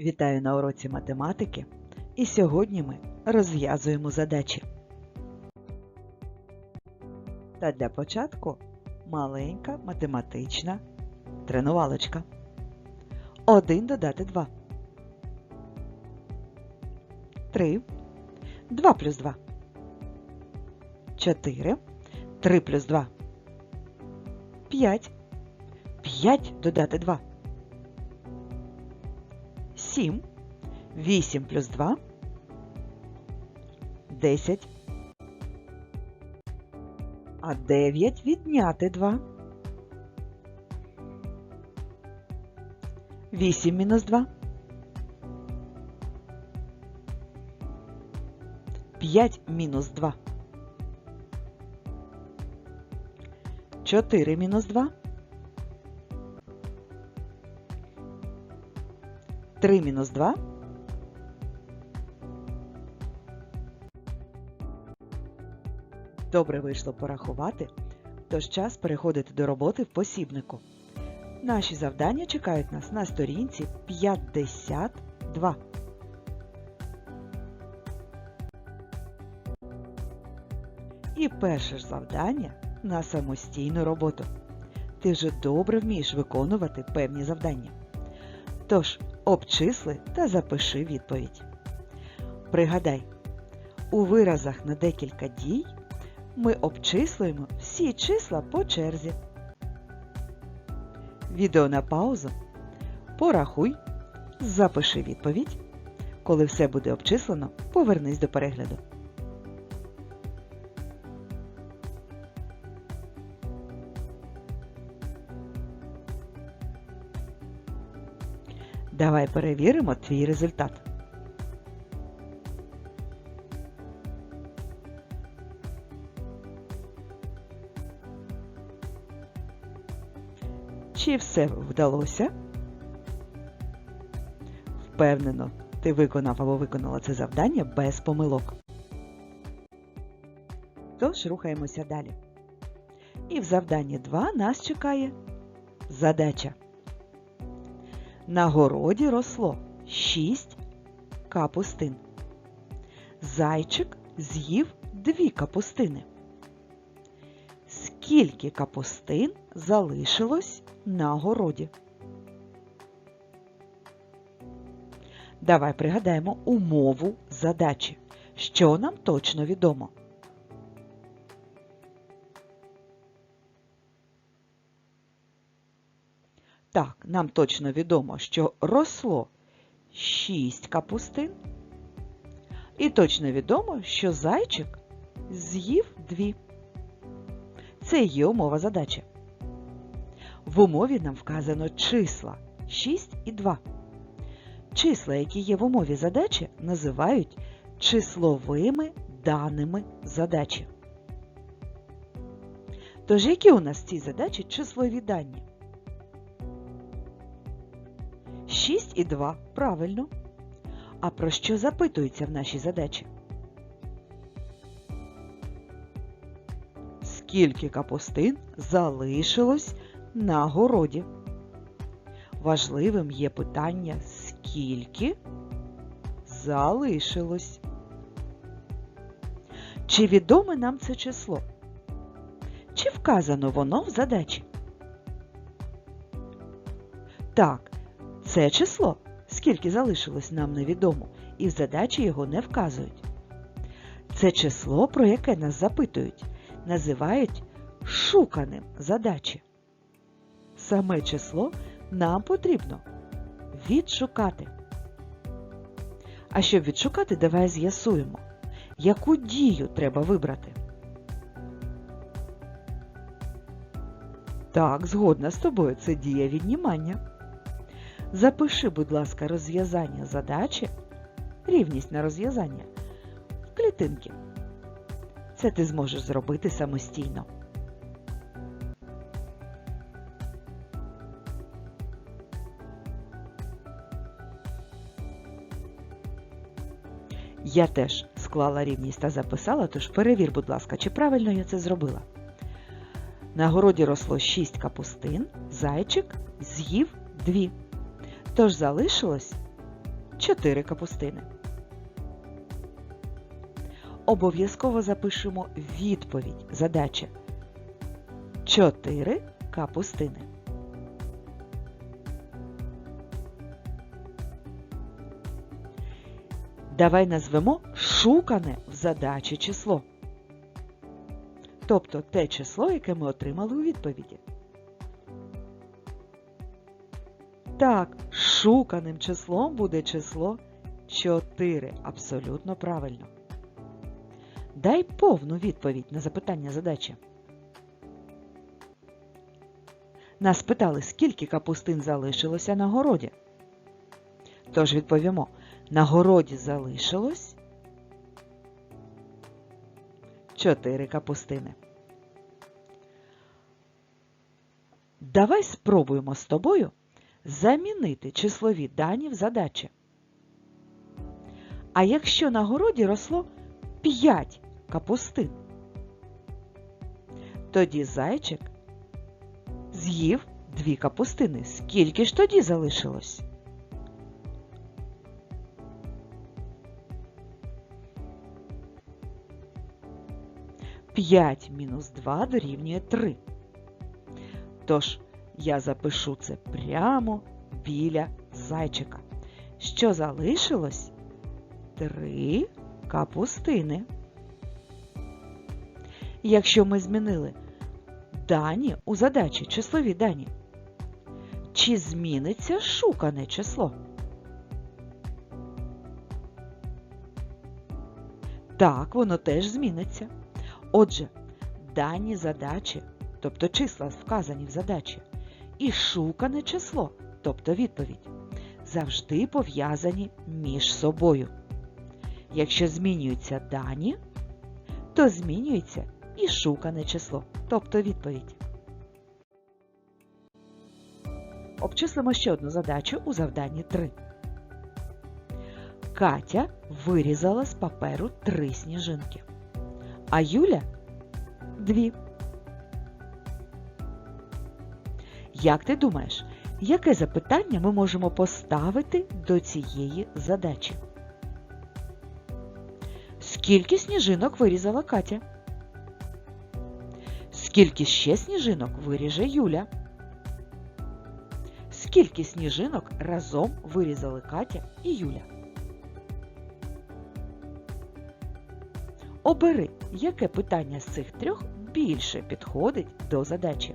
Вітаю на уроці математики. І сьогодні ми розв'язуємо задачі. Та для початку маленька математична тренувалочка. 1 додати 2. 3. 2 плюс 2. 4. 3 плюс 2. 5. 5 додати 2. 7, 8 плюс 2, 10, а 9 відняти 2. 8 мінус 2. 5 мінус 2. 4 мінус 2. 3 мінус 2. Добре вийшло порахувати, тож час переходити до роботи в посібнику. Наші завдання чекають нас на сторінці 52. І перше ж завдання на самостійну роботу. Ти вже добре вмієш виконувати певні завдання. Тож, обчисли та запиши відповідь. Пригадай, у виразах на декілька дій ми обчислюємо всі числа по черзі. Відео на паузу. Порахуй, запиши відповідь. Коли все буде обчислено, повернись до перегляду. Давай перевіримо твій результат. Чи все вдалося? Впевнено, ти виконав або виконала це завдання без помилок. Тож рухаємося далі. І в завданні 2 нас чекає задача. На городі росло 6 капустин. Зайчик з'їв дві капустини. Скільки капустин залишилось на городі? Давай пригадаємо умову задачі. Що нам точно відомо? Так, нам точно відомо, що росло 6 капустин. І точно відомо, що зайчик з'їв 2. Це є умова задачі. В умові нам вказано числа 6 і 2. Числа, які є в умові задачі, називають числовими даними задачі. Тож, які у нас в цій задачі числові дані? 6 і 2. Правильно. А про що запитується в нашій задачі? Скільки капустин залишилось на городі? Важливим є питання скільки залишилось. Чи відоме нам це число? Чи вказано воно в задачі? Так, це число, скільки залишилось нам невідомо, і в задачі його не вказують. Це число, про яке нас запитують, називають шуканим задачі. Саме число нам потрібно відшукати. А щоб відшукати, давай з'ясуємо, яку дію треба вибрати. Так, згодна з тобою, це дія віднімання. Запиши, будь ласка, розв'язання задачі, рівність на розв'язання в клітинки. Це ти зможеш зробити самостійно. Я теж склала рівність та записала, тож перевір, будь ласка, чи правильно я це зробила. На городі росло 6 капустин, зайчик з'їв 2. Тож залишилось 4 капустини. Обов'язково запишемо відповідь задачі 4 капустини. Давай назвемо шукане в задачі число. Тобто те число, яке ми отримали у відповіді. Так, шуканим числом буде число 4. Абсолютно правильно. Дай повну відповідь на запитання задачі. Нас питали, скільки капустин залишилося на городі. Тож відповімо, на городі залишилось 4 капустини. Давай спробуємо з тобою замінити числові дані в задачі. А якщо на городі росло 5 капустин, тоді зайчик з'їв 2 капустини. Скільки ж тоді залишилось? П'ять мінус 2 дорівнює 3. Тож я запишу це прямо біля зайчика. Що залишилось? Три капустини. Якщо ми змінили дані у задачі, числові дані, чи зміниться шукане число? Так, воно теж зміниться. Отже, дані задачі, тобто числа вказані в задачі, і шукане число, тобто відповідь, завжди пов'язані між собою. Якщо змінюються дані, то змінюється і шукане число, тобто відповідь. Обчислимо ще одну задачу у завданні 3. Катя вирізала з паперу три сніжинки, а Юля дві. Як ти думаєш, яке запитання ми можемо поставити до цієї задачі? Скільки сніжинок вирізала Катя? Скільки ще сніжинок виріже Юля? Скільки сніжинок разом вирізали Катя і Юля? Обери, яке питання з цих трьох більше підходить до задачі.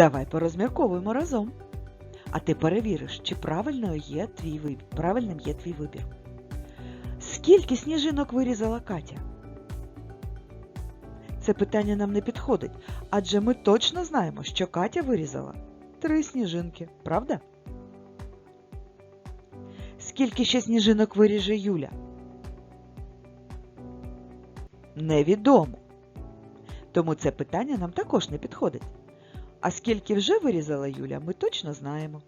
Давай порозмірковуємо разом. А ти перевіриш, чи правильно є твій вибір. правильним є твій вибір. Скільки сніжинок вирізала Катя? Це питання нам не підходить, адже ми точно знаємо, що Катя вирізала три сніжинки, правда? Скільки ще сніжинок виріже Юля? Невідомо. Тому це питання нам також не підходить. А скільки вже вирізала Юля, ми точно знаємо.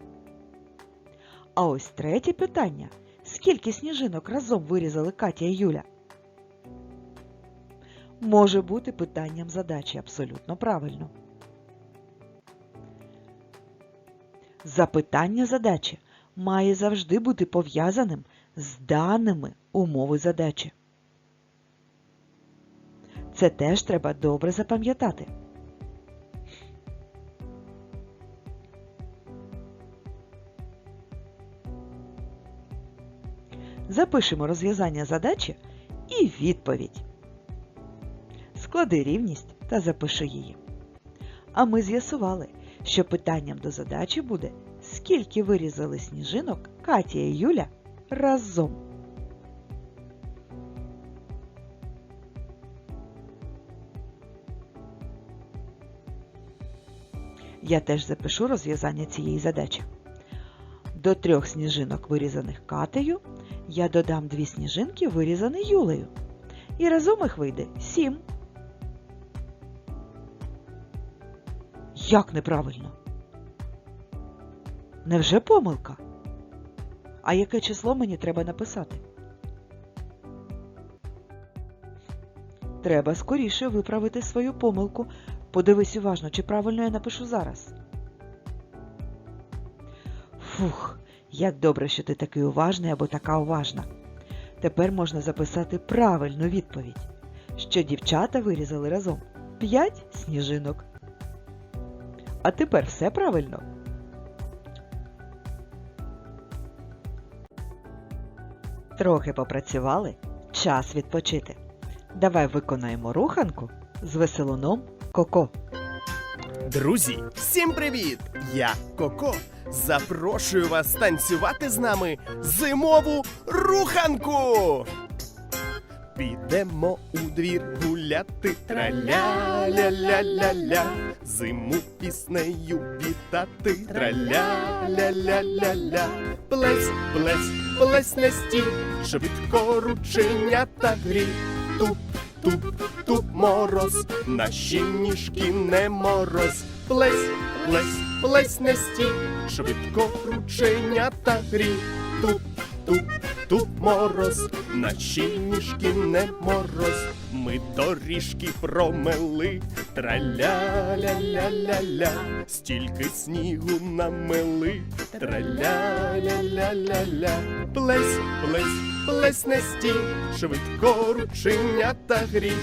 А ось третє питання. Скільки сніжинок разом вирізали Катя і Юля? Може бути питанням задачі абсолютно правильно. Запитання задачі має завжди бути пов'язаним з даними умови задачі. Це теж треба добре запам'ятати. Запишемо розв'язання задачі і відповідь. Склади рівність та запиши її. А ми з'ясували, що питанням до задачі буде, скільки вирізали сніжинок Катя і Юля разом. Я теж запишу розв'язання цієї задачі. До трьох сніжинок, вирізаних Катею, я додам дві сніжинки, вирізані Юлею. І разом їх вийде сім. Як неправильно? Невже помилка? А яке число мені треба написати? Треба скоріше виправити свою помилку. Подивись уважно, чи правильно я напишу зараз. Фух, як добре, що ти такий уважний або така уважна. Тепер можна записати правильну відповідь, що дівчата вирізали разом 5 сніжинок. А тепер все правильно. Трохи попрацювали, час відпочити. Давай виконаємо руханку з веселуном Коко. Друзі, всім привіт! Я Коко. Запрошую вас танцювати з нами зимову руханку. Підемо у двір гуляти. Траля-ля-ля-ля-ля. Зиму піснею вітати. Траля-ля-ля-ля-ля. Плесь, плесь, плесь на стіл, швидко рученята грі. Туп, туп, туп мороз, наші ніжки не мороз. Плесь, плесь, плесь на стіл, швидко рученята грі. Туп, туп, туп мороз, наші ніжки не мороз, ми доріжки промели, траля-ля-ля-ля-ля, стільки снігу намели, траля-ля-ля-ля-ля, плесь, плесь, плесь на стіл, швидко рученята грі,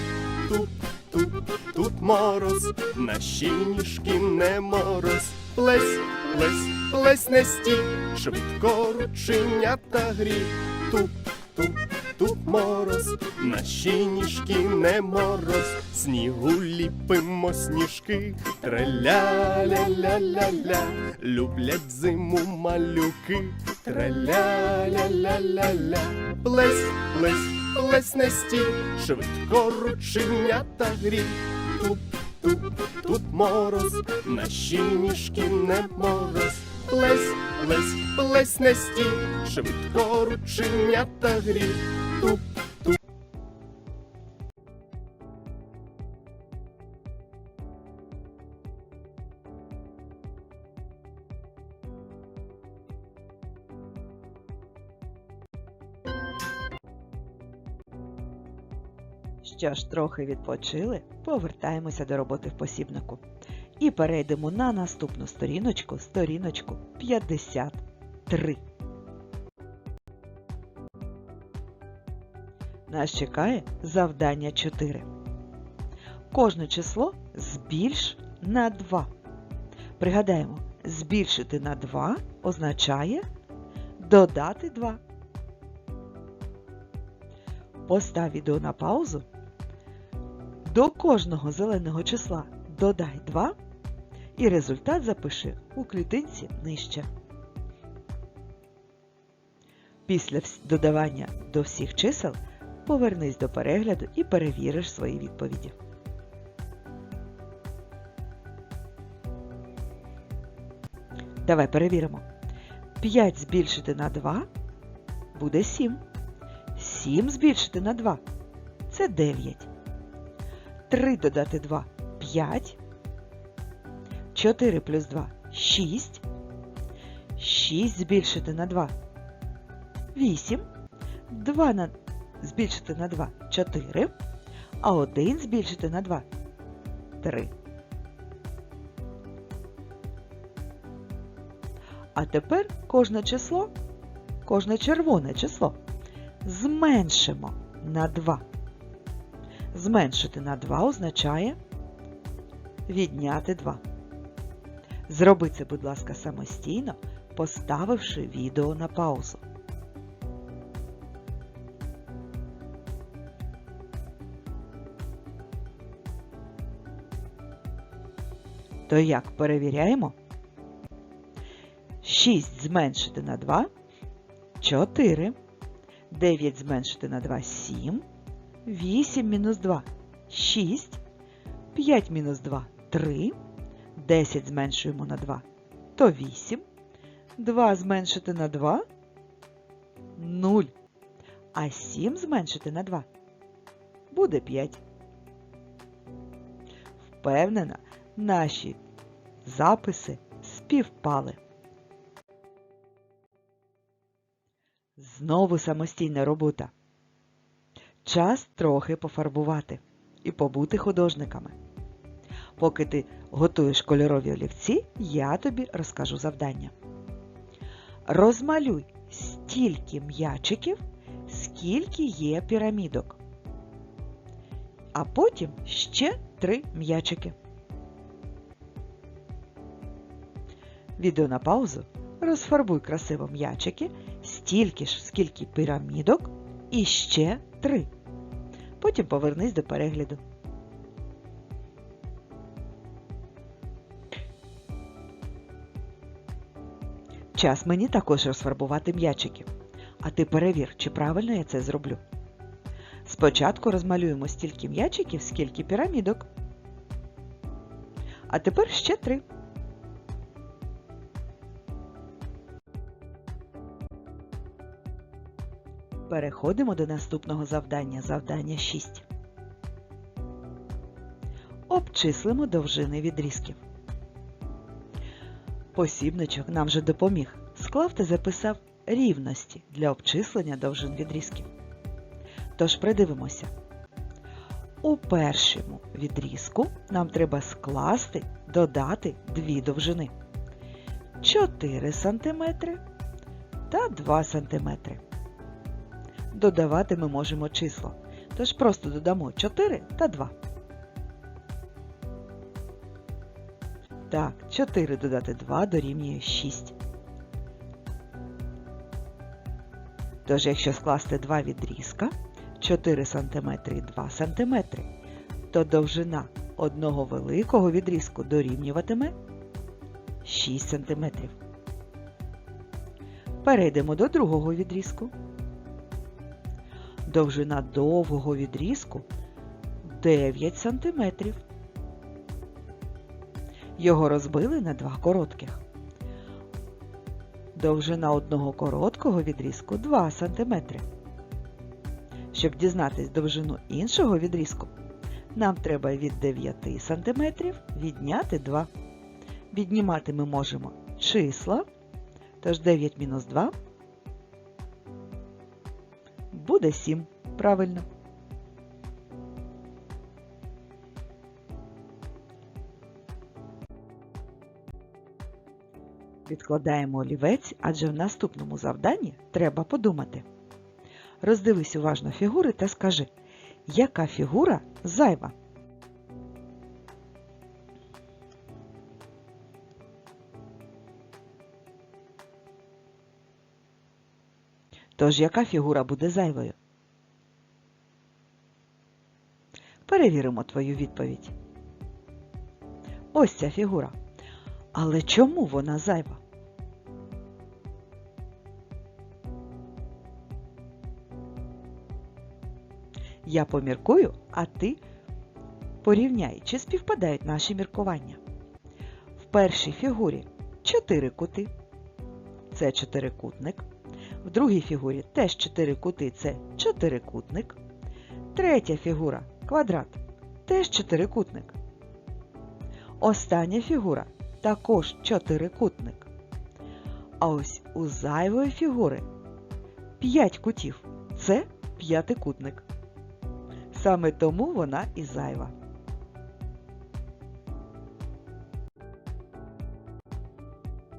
туп, туп, туп мороз, наші ніжки не мороз, плесь, плесь, плесь на стіл, швидко рученята грі, туп, туп, туп мороз, наші ніжки не мороз, снігу ліпимо сніжки, траля-ля-ля-ля-ля, люблять зиму малюки, траля-ля-ля-ля-ля, плесь, плесь, плесь на стіл, швидко рученята грі, туп, туп, тут мороз, наші ніжки не мороз. Плесь, плесь, плесь на стіл, швидко рученята грі. Туп, Що ж, трохи відпочили, повертаємося до роботи в посібнику. І перейдемо на наступну сторіночку, сторіночку 53. Нас чекає завдання 4. Кожне число збільш на 2. Пригадаємо, збільшити на 2 означає додати 2. Постав відео на паузу. До кожного зеленого числа додай 2 і результат запиши у клітинці нижче. Після додавання до всіх чисел повернись до перегляду і перевіриш свої відповіді. Давай перевіримо. 5 збільшити на 2 буде 7. 7 збільшити на 2 це 9. 3 додати 2 5. 4 плюс 2 6. 6 збільшити на 2 8. 2 на... збільшити на 2 4. А 1 збільшити на 2 3. А тепер кожне число, кожне червоне число зменшимо на 2. Зменшити на 2 означає відняти 2. Зроби це, будь ласка, самостійно, поставивши відео на паузу. То як перевіряємо? 6 зменшити на 2 4. 9 зменшити на 2 7. 8 мінус 2 6. 5 мінус 2 3. 10 зменшуємо на 2 то 8. 2 зменшити на 2 0. А 7 зменшити на 2 буде 5. Впевнена, наші записи співпали. Знову самостійна робота. Час трохи пофарбувати. і побути художниками. Поки ти готуєш кольорові олівці, я тобі розкажу завдання. Розмалюй стільки м'ячиків, скільки є пірамідок. А потім ще три м'ячики. Відео на паузу. Розфарбуй красиво м'ячики, стільки ж, скільки пірамідок, і ще три. Потім повернись до перегляду. Час мені також розфарбувати м'ячики. А ти перевір, чи правильно я це зроблю. Спочатку розмалюємо стільки м'ячиків, скільки пірамідок. А тепер ще три. Переходимо до наступного завдання. Завдання 6. Обчислимо довжини відрізків. Посібничок нам вже допоміг. Склав та записав рівності для обчислення довжин відрізків. Тож придивимося. У першому відрізку нам треба скласти, додати дві довжини. 4 см та 2 см. Додавати ми можемо число. Тож просто додамо 4 та 2. Так, 4 додати 2 дорівнює 6. Тож, якщо скласти два відрізка 4 см і 2 см, то довжина одного великого відрізку дорівнюватиме 6 см. Перейдемо до другого відрізку. Довжина довгого відрізку 9 см. Його розбили на два коротких. Довжина одного короткого відрізку 2 см. Щоб дізнатись довжину іншого відрізку, нам треба від 9 см відняти 2. Віднімати ми можемо числа, тож 9 мінус 2 буде 7. Правильно. Відкладаємо олівець, адже в наступному завданні треба подумати. Роздивись уважно фігури та скажи, яка фігура зайва? Тож яка фігура буде зайвою? Перевіримо твою відповідь. Ось ця фігура. Але чому вона зайва? Я поміркую, а ти порівняй, чи співпадають наші міркування. В першій фігурі чотири кути. Це чотирикутник. В другій фігурі теж чотири кути це чотирикутник. Третя фігура квадрат теж чотирикутник. Остання фігура також чотирикутник. А ось у зайвої фігури 5 кутів. Це п'ятикутник. Саме тому вона і зайва.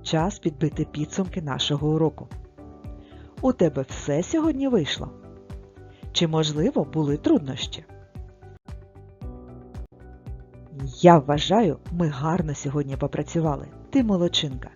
Час підбити підсумки нашого уроку. У тебе все сьогодні вийшло? Чи, можливо, були труднощі? Я вважаю, ми гарно сьогодні попрацювали. Ти молодчинка.